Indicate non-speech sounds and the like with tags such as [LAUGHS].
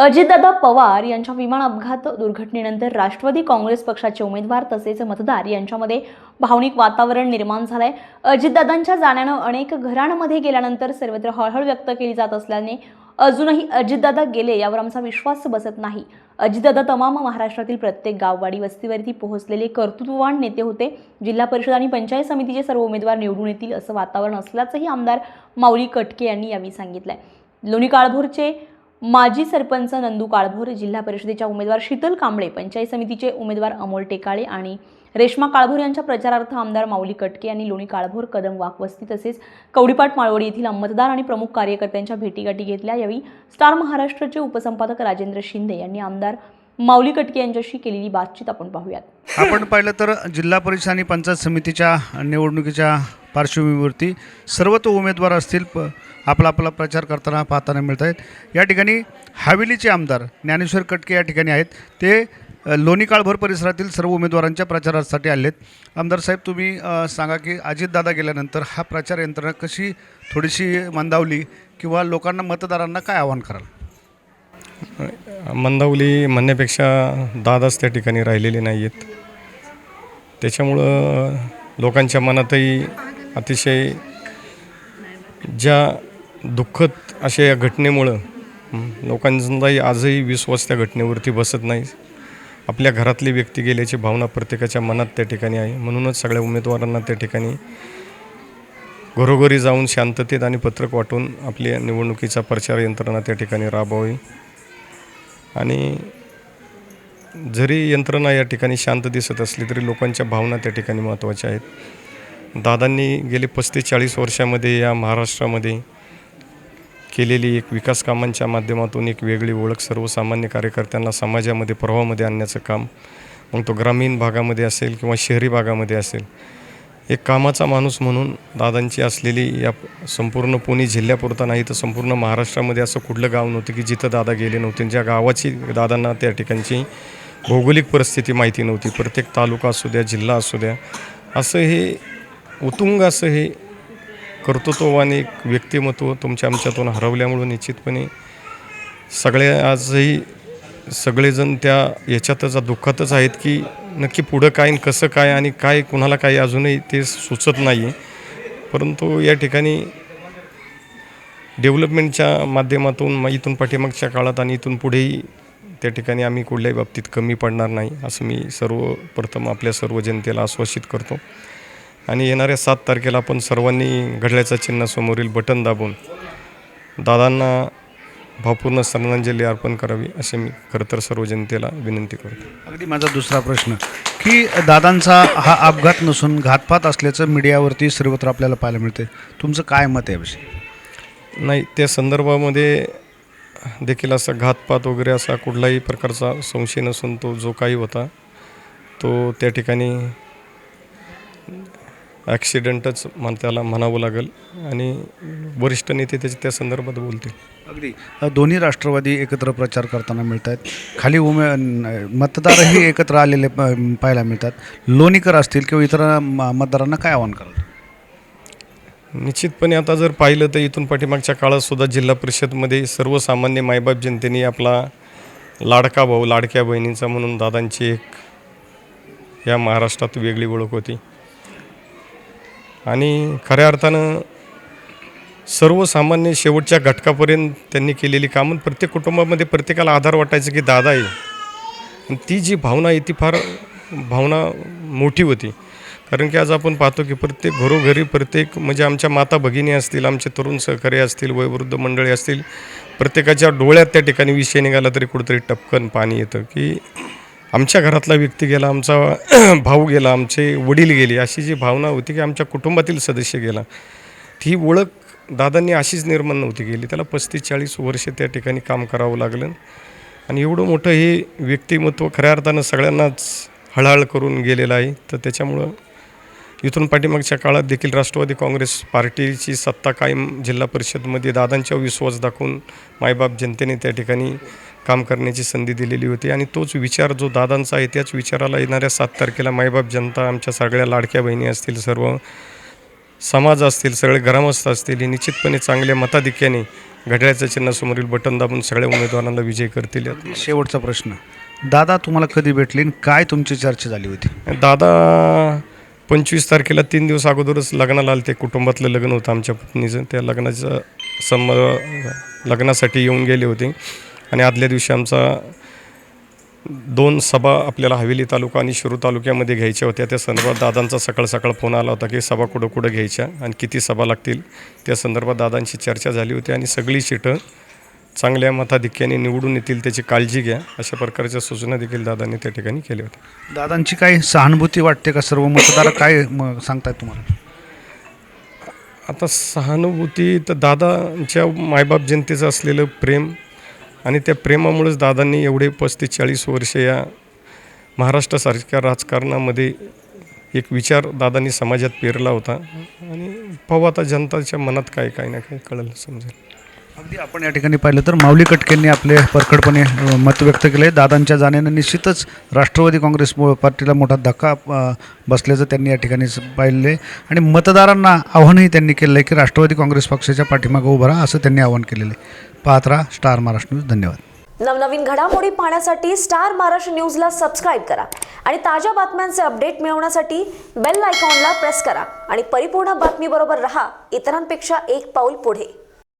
अजितदादा पवार यांच्या विमान अपघात दुर्घटनेनंतर राष्ट्रवादी काँग्रेस पक्षाचे उमेदवार तसेच मतदार यांच्यामध्ये भावनिक वातावरण निर्माण झालंय. अजितदादांच्या जाण्यानं अनेक घरांमध्ये गेल्यानंतर सर्वत्र हळहळ व्यक्त केली जात असल्याने अजूनही अजितदादा गेले यावर आमचा विश्वास बसत नाही. अजितदादा तमाम महाराष्ट्रातील प्रत्येक गाववाडी वस्तीवरती पोहोचलेले कर्तृत्ववान नेते होते. जिल्हा परिषद आणि पंचायत समितीचे सर्व उमेदवार निवडून येतील असं वातावरण असल्याचंही आमदार माऊली कटके यांनी यावेळी सांगितलंय. लोणी काळभोरचे माजी सरपंच नंदू काळभोर जिल्हा परिषदेच्या उमेदवार शीतल कांबळे पंचायत समितीचे उमेदवार अमोल टेकाळे आणि रेश्मा काळभोर यांच्या प्रचारार्थ आमदार माऊली कटके यांनी लोणी काळभोर कदम वाकवस्ती तसेच कवडीपाट माळवडी येथील मतदार आणि प्रमुख कार्यकर्त्यांच्या भेटीगाठी घेतल्या. यावेळी स्टार महाराष्ट्राचे उपसंपादक राजेंद्र शिंदे यांनी आमदार माऊली कटके यांच्याशी केलेली बातचीत आपण पाहूयात. आपण पाहिलं तर जिल्हा परिषद आणि पंचायत समितीच्या निवडणुकीच्या पार्श्वभूमीवरती सर्व तो उमेदवार असतील. प आपला आपला प्रचार करताना पाहताना मिळत आहेत. या ठिकाणी हवेलीचे आमदार ज्ञानेश्वर कटके या ठिकाणी आहेत. ते लोणी काळभर परिसरातील सर्व उमेदवारांच्या प्रचारासाठी आले आहेत आमदार साहेब तुम्ही सांगा की अजितदादा गेल्यानंतर हा प्रचार यंत्रणा कशी थोडीशी मंदावली किंवा लोकांना मतदारांना काय आव्हान कराल? मंदावली म्हणण्यापेक्षा दादाच त्या ठिकाणी राहिलेले नाही आहेत त्याच्यामुळं लोकांच्या मनातही अतिशय ज्या दुःखद अशा या घटनेमुळं लोकांचाही आजही विश्वास त्या घटनेवरती बसत नाही. आपल्या घरातली व्यक्ती गेल्याची भावना प्रत्येकाच्या मनात त्या ठिकाणी आहे. म्हणूनच सगळ्या उमेदवारांना त्या ठिकाणी घरोघरी जाऊन शांततेत आणि पत्रक वाटून आपल्या निवडणुकीचा प्रचार यंत्रणा त्या ठिकाणी राबवावी. आणि जरी यंत्रणा या ठिकाणी शांत दिसत असली तरी लोकांच्या भावना त्या ठिकाणी महत्त्वाच्या आहेत. दादांनी गेले पस्तीस चाळीस वर्षामध्ये या महाराष्ट्रामध्ये केलेली एक विकास कामांच्या माध्यमातून एक वेगळी ओळख सर्वसामान्य कार्यकर्त्यांना समाजामध्ये प्रवाहामध्ये आणण्याचं काम मग तो ग्रामीण भागामध्ये असेल किंवा शहरी भागामध्ये असेल एक कामाचा माणूस म्हणून दादांची असलेली या संपूर्ण पुणे जिल्ह्यापुरता नाही तर संपूर्ण महाराष्ट्रामध्ये असं कुठलं गाव नव्हतं की जिथं दादा गेले नव्हते. ज्या गावाची दादांना त्या ठिकाणची भौगोलिक परिस्थिती माहिती नव्हती. प्रत्येक तालुका असू द्या जिल्हा असू द्या असं हे उतुंग असं हे कर्तृत्ववान एक व्यक्तिमत्व तुमच्या आमच्यातून हरवल्यामुळं निश्चितपणे सगळे आजही सगळेजण त्या याच्यातच दुःखातच आहेत की नक्की पुढं काय आणि कसं काय आणि काय कुणाला काय अजूनही ते सुचत नाही परंतु या ठिकाणी डेव्हलपमेंटच्या माध्यमातून मग इथून पाठीमागच्या काळात आणि इथून पुढेही त्या ठिकाणी आम्ही कुठल्याही बाबतीत कमी पडणार नाही असं मी सर्वप्रथम आपल्या सर्व जनतेला आश्वासित करतो. आणि येणाऱ्या सात तारखेला आपण सर्वांनी घड्याळ्याच्या चिन्हासमोरील बटन दाबून दादांना भावपूर्ण श्रद्धांजली अर्पण करावी असे मी खरं तर सर्व जनतेला विनंती करतो. अगदी माझा दुसरा प्रश्न की दादांचा हा अपघात नसून घातपात असल्याचं मीडियावरती सर्वत्र आपल्याला पाहायला मिळते तुमचं काय मत आहे याविषयी? नाही त्या संदर्भामध्ये देखील असा घातपात वगैरे असा कुठलाही प्रकारचा संशय नसून तो जो काही होता तो त्या ठिकाणी ॲक्सिडेंटच म्हण त्याला म्हणावं लागेल. आणि वरिष्ठ नेते त्याच्या त्या संदर्भात बोलतील. अगदी. दोन्ही राष्ट्रवादी एकत्र प्रचार करताना मिळत आहेत खाली उमे मतदारही [LAUGHS] एकत्र आलेले प- पाहायला मिळतात. लोणीकर असतील किंवा इतर म- मतदारांना काय आव्हान कराल? निश्चितपणे आता जर पाहिलं तर इथून पाठीमागच्या काळात सुद्धा जिल्हा परिषदमध्ये सर्वसामान्य मायबाप जनतेने आपला लाडका भाऊ लाडक्या बहिणींचा म्हणून दादांची एक या महाराष्ट्रात वेगळी ओळख होती. आणि खऱ्या अर्थानं सर्वसामान्य शेवटच्या घटकापर्यंत त्यांनी केलेली कामं प्रत्येक कुटुंबामध्ये प्रत्येकाला आधार वाटायचं की दादा आहे. ती जी भावना आहे ती फार भावना मोठी होती. कारण की आज आपण पाहतो की प्रत्येक घरोघरी प्रत्येक म्हणजे आमच्या माता भगिनी असतील आमचे तरुण सहकारी असतील वयोवृद्ध मंडळी असतील प्रत्येकाच्या डोळ्यात त्या ठिकाणी विषय निघाला तरी कुठंतरी टपकन पाणी येतं की आमच्या घरातला व्यक्ती गेला आमचा [CLEARS THROAT] भाऊ गेला आमचे वडील गेले अशी जी भावना होती की आमच्या कुटुंबातील सदस्य गेला. ती ओळख दादांनी अशीच निर्माण नव्हती केली. त्याला पस्तीस चाळीस वर्ष त्या ठिकाणी काम करावं लागलं. आणि एवढं मोठं हे व्यक्तिमत्व खऱ्या अर्थानं सगळ्यांनाच हळहळ करून गेलेलं आहे. तर त्याच्यामुळं इथून पाठीमागच्या काळात देखील राष्ट्रवादी काँग्रेस पार्टीची सत्ता कायम जिल्हा परिषदमध्ये दादांच्या विश्वास दाखवून मायबाप जनतेने त्या ठिकाणी काम करण्याची संधी दिलेली होती. आणि तोच विचार जो दादांचा आहे त्याच विचाराला येणाऱ्या सात तारखेला मायबाप जनता आमच्या सगळ्या लाडक्या बहिणी असतील सर्व समाज असतील सगळे ग्रामस्थ असतील हे निश्चितपणे चांगल्या मताधिक्याने घड्याळ्याच्या चिन्हासमोरील बटन दाबून सगळ्या उमेदवारांना विजय करतील शेवटचा प्रश्न. दादा तुम्हाला कधी भेटले आणि काय तुमची चर्चा झाली होती? दादा पंचवीस तारखेला तीन दिवस अगोदरच लग्नाला आले ते कुटुंबातलं लग्न होतं आमच्या पत्नीचं. त्या लग्नाचं सम लग्नासाठी येऊन गेले होते. आणि आदल्या दिवशी आमचा दोन सभा आपल्याला हवेली तालुका आणि शिरू तालुक्यामध्ये घ्यायच्या होत्या. त्या संदर्भात दादांचा सकाळ सकाळ फोन आला होता की सभा कुठं कुठं घ्यायच्या आणि किती सभा लागतील? त्या संदर्भात दादांची चर्चा झाली होती आणि सगळी सीटं चांगल्या मताधिक्याने निवडून येतील त्याची काळजी घ्या अशा प्रकारच्या सूचना देखील दादांनी त्या ठिकाणी केल्या होत्या. दादांची काही सहानुभूती वाटते का? सर्व मतदार काय सांगतायत तुम्हाला? आता सहानुभूती तर दादांच्या मायबाप जनतेचं असलेलं प्रेम आणि त्या प्रेमामुळेच दादांनी एवढे पस्तीस चाळीस वर्ष या महाराष्ट्रासारख्या राजकारणामध्ये एक विचार दादांनी समाजात पेरला होता. आणि पाहू आता जनताच्या मनात काय काय ना काय कळलं समजेल. अगदी आपण या ठिकाणी पाहिलं तर माऊली कटकेंनी आपले परखडपणे मत व्यक्त केले दादांच्या जाण्यानं निश्चितच राष्ट्रवादी काँग्रेस पार्टीला मोठा धक्का बसल्याचं त्यांनी या ठिकाणी पाहिले आहे आणि मतदारांना आव्हानही त्यांनी केलं आहे की राष्ट्रवादी काँग्रेस पक्षाच्या पाठीमागं उभं राहा असं त्यांनी आवाहन केलेलं आहे पाहत राहा स्टार महाराष्ट्र न्यूज. धन्यवाद. नवनवीन घडामोडी पाहण्यासाठी स्टार महाराष्ट्र न्यूजला सबस्क्राईब करा आणि ताज्या बातम्यांचे अपडेट मिळवण्यासाठी बेल आयकॉनला प्रेस करा. आणि परिपूर्ण बातमीबरोबर रहा इतरांपेक्षा एक पाऊल पुढे.